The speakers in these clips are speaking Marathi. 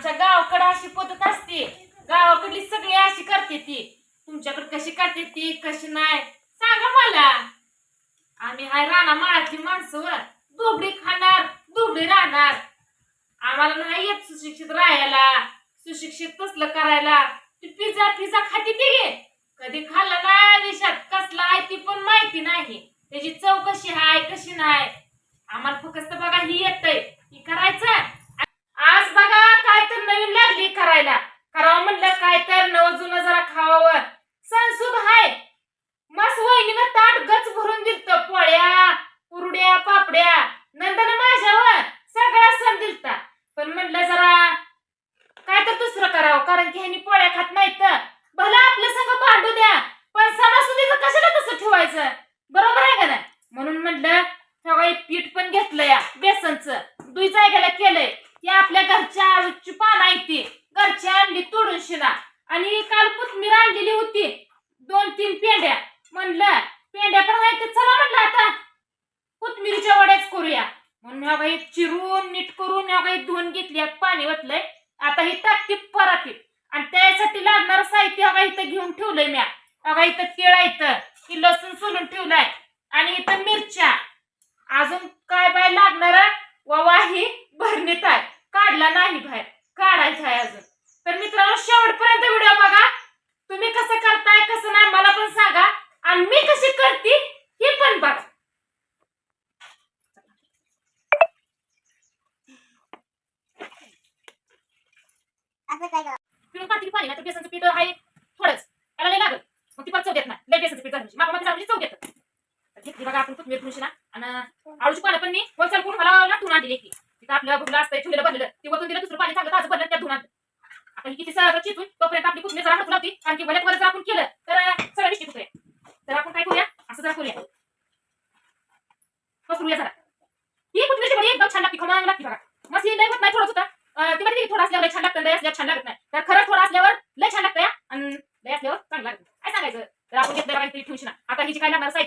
आमच्या गावाकडं अशी पद्धत असते. गावाकडली सगळी अशी करते ती. तुमच्याकडे कशी करते ती कशी नाही सांगा मला. आम्ही हाय राणा माळातली माणसं दुबडी खाणार दुबडी राहणार. आम्हाला नाही येत सुशिक्षित राहायला. सुशिक्षित तसलं करायला. ती पिझ्झा फिझा खाती ती घे कधी खाल्ला नाही देशात कसला आहे ती पण माहिती नाही. त्याची चव कशी आहे कशी नाही. आम्हाला फक्त बघा ही येतंय. ही करायचं. आज बघा काय तर नवीन लागली करायला. करावं म्हणलं काय तर नवजून जरा खावावं. सणसूद हाय. मस्त वहिनीनं ताट गच भरून दिलत पोळ्या कुरड्या पापड्या नंतर माझ्यावर सगळा सण दिलता पण म्हणलं जरा काय तर दुसरं करावं कारण की ह्यांनी पोळ्या खात नाहीत भला आपल्या संग भांडू द्या पण सणासुदीचं कशाला तसं ठेवायचं बरोबर आहे का नाही म्हणून म्हणलं तेव्हा एक पीठ पण घेतलं या बेसनचं दुई जायला केलंय या आपल्या घरच्या आळूची पानं आहे ती घरची आणली तोडून शिना आणि काल कोथमीर आणलेली होती दोन तीन पेंड्या म्हणलं पेंड्या पण आहे तर चला म्हणलं आता कोथमिरीच्या वड्याच करूया म्हणून ह्या बाई चिरून नीट करून ह्या बाई धुवून घेतली आता पाणी वतलंय आता ही टाकती परातीत आणि त्यासाठी लागणारं हवा इथं घेऊन ठेवलंय म्या. हवा इथं केळ इथं. ही लसूण सोलून ठेवलाय. आणि इथं मिरच्या. अजून काय बाय लागणार? ववा ही भरणीत आहे. काढला नाही बाहेर. काढायचं आहे अजून. तर मित्रांनो शेवटपर्यंत व्हिडिओ बघा. तुम्ही कसं करताय कसं नाही मला पण सांगा. आणि मी कशी करते हे पण बघा असं काय गं? पिळून काढते बेसनचं पीठ आहे. थोडंच. त्याला लय लागत मग ती पण चव देत नाही. लय बेसनचं पीठ झालं मामा मध्ये चव देत घेतली बघा आपण कोथमीर थोडीशी ना. आणि आळूची पानं पण मी वरचाल करून मला लाटून आणली की तिथं आपल्याला भुगला असतं ठेवलेलं बनलेलं ते वतून दिलं दुसरं पाणी चांगलं ताजं बनलं त्या धुणार आणलं. आता ही किती सगळं चितून तोपर्यंत आपली कोथमीर जरा हटू लावती. कारण की भल्यात वर जर आपण केलं तर सगळं मिष्टी होतोय तर आपण काय करूया? असं जरा करूया. पसरूया जरा. ही कोथमीरची बडी एकदम छान लागते. खमंग लागते बघा. मस्त लय होत नाही थोडंच होतं. ते म्हणजे थोडं असल्यावर छान लागतं लय असल्यावर छान लागत नाही. तर खरं थोडं असल्यावर लय छान लागतं आणि लय असल्यावर चांगलं लागतं काय सांगायचं तर आपण घेतलं बघा इथे ठेवशी ना आता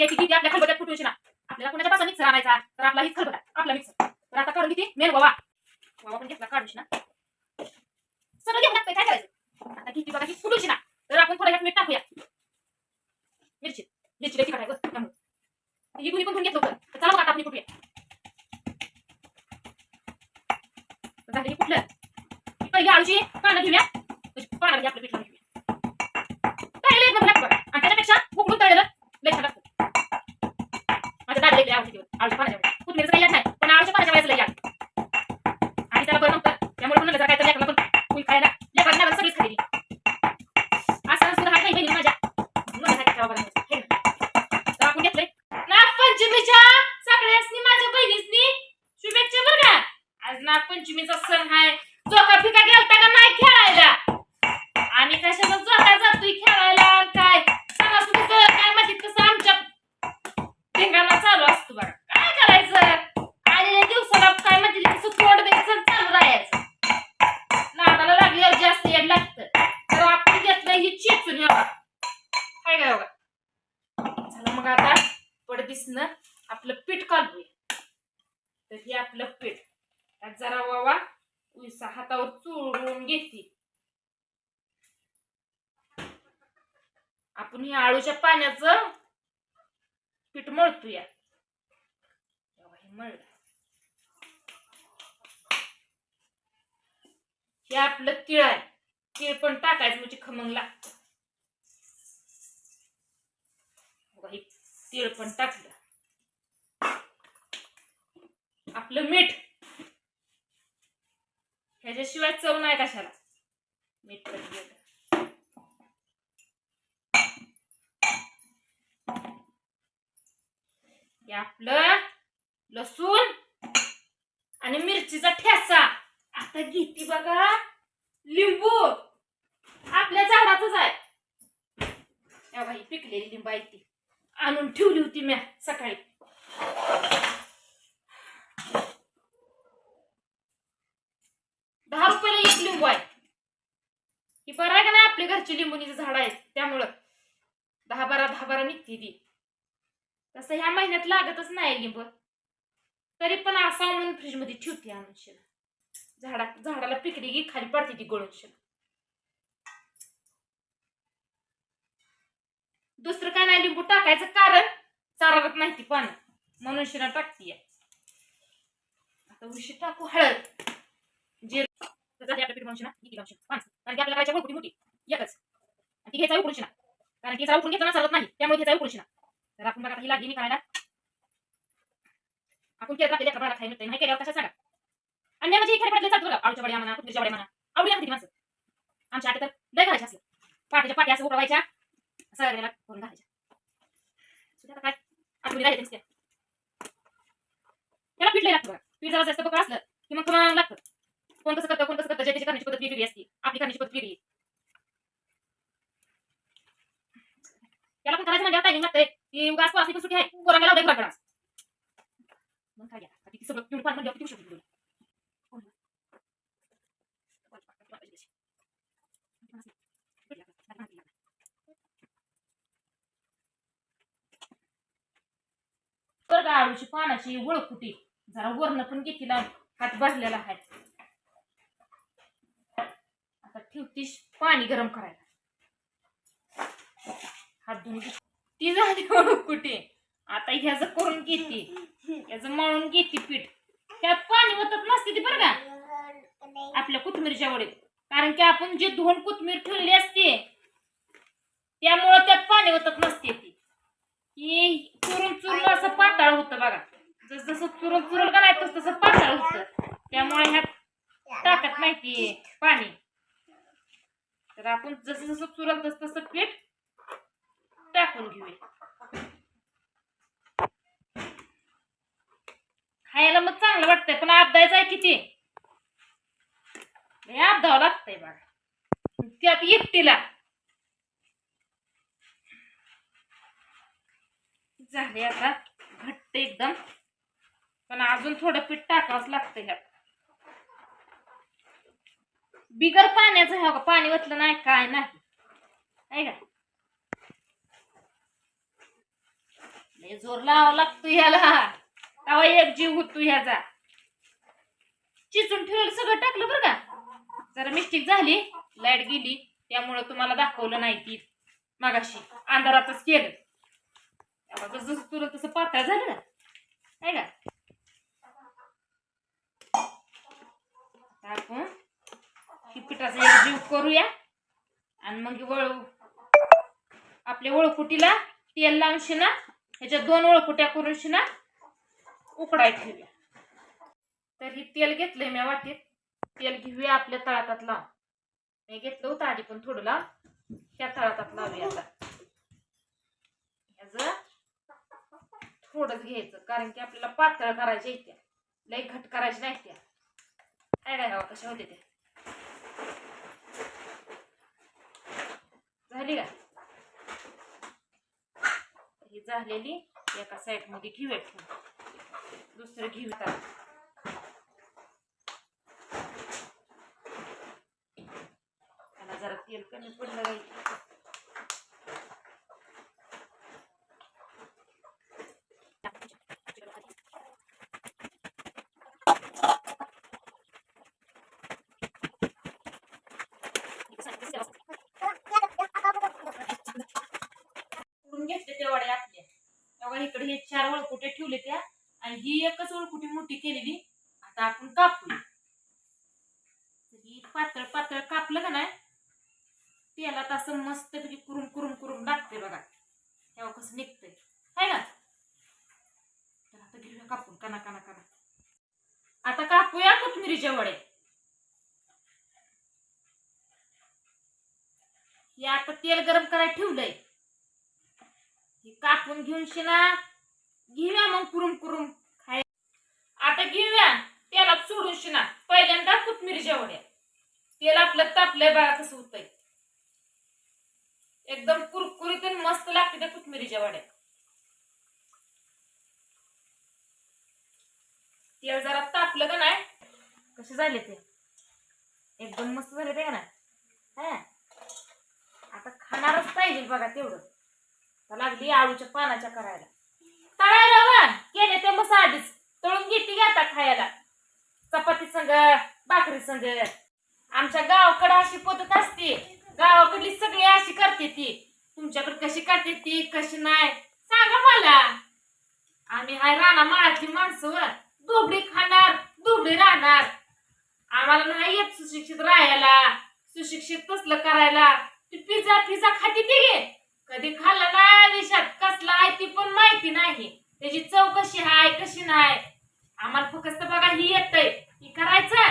ही जी किती आपल्या खलबट्यात फुटवशी ना आपल्याला कोणाच्या पासून मिक्सर आणायचा तर आपला हीच खलबता आपला मिक्सर तर आता काढून किती मेन बाबा बाबा म्हणजे पण घेतला काढूशी ना सगळं घेऊन लागतंय काय करायचं? आता किती बघा ही फुटूशी ना तर आपण थोडं ह्यात मीठ टाकूया. मिरची. मिरची कशी काढायचं त्यामुळे ही गुणी पण घेतलं होतं. तर चला बघा आता आपण कुठूया झालं की कुठलं पहिली आळूची पानं घेऊया. म्हणजे पानं आपलं पीठ लावून घेऊया. तळलेलं एक बघा. आणि त्याच्यापेक्षा उकडून तळलेलं लई आवडते पड आपलं पीठ काढूया. तर हे आपलं पीठ. त्यात जरा वावा उसा हातावर चोळून घेते. आपण हे आळूच्या पाण्याचं पीठ मळतोया. मळ हे मळलं. हे आपलं तिळ आहे. तीळ पण टाकायचं म्हणजे खमंग लागत. तीळ पण टाकलं. आपलं मीठ. ह्याच्याशिवाय चव नाही कशाला. मीठ पण गेलं. हे आपलं लसूण आणि मिरचीचा ठेसा आता घेते बघा. लिंबू. आपल्या झाडाचंच आहे. या बाई पिकलेली लिंबा येते आणून ठेवली होती म्या सकाळी. दहा रुपयाला एक लिंबू आहे. ही बरं आहे का नाही आपल्या घरची लिंबुनीचं झाड आहे? त्यामुळं दहा बारा दहा बारा निघते ती. तसं ह्या महिन्यात लागतच नाही लिंब. तरी पण असा म्हणून फ्रीजमध्ये ठेवते आणून शिना झाडा झाडाला पिकडी खाली पडते ती गळून शिला दुसरं काय नाही लिंबू टाकायचं कारण चारवत नाही ती पानं. म्हणून शिरा टाकतीये आता उशी टाकू हळद जे कारण की आपल्याला करायच्या मोठी मोठी एकच. ती घ्यायचा उकडून शिना कारण की उकडून घेताना चालत नाही त्यामुळे घ्यायचा उकडून शिना तर आपण बघा ही लागली मी करायला. आपण केलं आपल्या कपडा खायला मिळते नाही केल्यावर कशा सांगा? आणि म्हणजे इकडे पडले चालतो बघा आळूच्या वड्या म्हणा कुत्रीच्या वड्या म्हणा. आवडी लागते माणसं. आमच्या आटे तर लय घालायच्या असलं पाट्याच्या पाट्या असं उकळवायच्या सगळ्याला करून घालायच्या सुद्धा आता काय आठवणी राहिले नुसत्या त्याला पीठ लय लागतं बघा पीठ जरा जास्त बघा असलं की मग तुम्हाला लागतं कोण कसं करतं कोण कसं करतं ज्याची करण्याची पद्धत वेगळी असते आपली करण्याची पद्धत वेगळी त्याला पण करायचं म्हणजे टायमिंग लागतंय की उगाच पास पण सुट्टी आहे पोरांना लावते घराकडे मग काय घ्या किती सगळं पिऊन पाणी म्हणजे किती उशीर बरं का आळूची पानाची वळकुटी जरा वरण पण घेतली हात भाजलेला आहे. आता ठेवतीस पाणी गरम करायला. हात धुवून ती झाली वळकुटी आता ह्याचं करून घेते. याचं मळून घेते पीठ. त्यात पाणी ओतत नसते ती बरं का? आपल्या कोथमिरीच्या वडीत. कारण की आपण जे धुवून कोथमीर ठेवलेली असते त्यामुळं त्यात पाणी ओतत नसते ती की चुरून चुरून असं पातळ होतं बघा. जस जसं चुरून चुरून का नाही तसं तसं पातळ उठत त्यामुळे ह्यात टाकत नाही पाणी. तर आपण जसं जसं चुरल तस तसं पीठ टाकून घेऊया. खायला मग चांगलं वाटतंय पण अपदायचं आहे किती? लय लागतंय बघा. त्यात एकटीला. झाले आता. घट्ट एकदम. पण अजून थोडं पीठ टाकावंच लागतं ह्यात. बिगर पाण्याचं ह्या पाणी ओतलं नाही काय नाही. आहे का? लय जोर लावा लागतो ह्याला. तवा एक जीव होतो ह्याचा. चिचून ठेवलं सगळं टाकलं बरं का? जरा मिस्टेक झाली लाइट गेली त्यामुळं तुम्हाला दाखवलं नाही ती. मागाशी अंधारातच केलं. आता जसं जसं तुला तसं पातळ झालं ना आहे का? आपण ही पिठाचा एक जीव करूया आणि मग वळू आपल्या ओळखुटीला तेल लावून शिना ह्याच्या दोन ओळखुट्या करून शिना उकडाय ठेवूया. तर ही तेल घेतलंय मी वाटीत. तेल घेऊया आपल्या तळातात लावून. मी घेतलं होतं आधी पण थोडं लाव त्या तळातात लावूया आता. ह्याचं थोडंच घ्यायचं कारण की आपल्याला पातळ करायच्या त्या. लई घट करायच्या नाही त्या. काय काय हवा कशा होते त्या? झाली का? ही झालेली एका साईडमध्ये घेऊ घेऊया ठेवून. दुसरं घेऊया आता. त्याला जरा तेल कमी पडलं पाहिजे त्या वड्या आपल्या तेव्हा इकडे हे चार वळकुटे ठेवले त्या आणि ही एकच वळकुटी मोठी केलेली. आता आपण कापू ही पातळ पातळ कापलं का नाही? तेलात असं मस्त पैकी कुरुम कुरुम कुरुम लागते बघा. तेव्हा कसं निघतंय. हाय ना? तर आता घेऊया कापून कना कना कना आता कापूया कोथमिरीच्या वडे. हे आता तेल गरम करायला ठेवलंय. कापून घेऊन शिना. घेऊया मग कुरुम कुरुम. खाय आता घेऊया. तेलात सोडून शिना. पहिल्यांदा कोथमिरी वड्या तेल आपलं तापलंय बघा कसं होतंय. एकदम कुरकुरीत आणि मस्त लागते त्या कोथमिरीच्या वड्या तेल जरा तापलं का नाही? कसे झाले ते? एकदम मस्त झाले ते का नाही? आता खाणारच पाहिजे बघा तेवढं. लागली आळूच्या पानाच्या करायला. तळायला वा गेले ते मस्त आधीच. तळून घेते की खायला. चपाती संग भाकरी संग. आमच्या गावाकडे अशी पद्धत असते. गावाकडली सगळी अशी करते ती. तुमच्याकडे कशी करते ती कशी नाही सांगा मला. आम्ही हाय राणा माळातली माणसं व. दुबडी खाणार दुबडी राहणार. आम्हाला नाही येत सुशिक्षित राहायला. सुशिक्षित तसलं करायला. ती पिझ्झा पिझ्झा खाते ती घे कधी खाल्लं नाही आयुष्यात कसला आहे ती पण माहिती नाही. त्याची चव कशी आहे कशी नाही. आम्हाला फक्त बघा ही येतंय. ही करायचं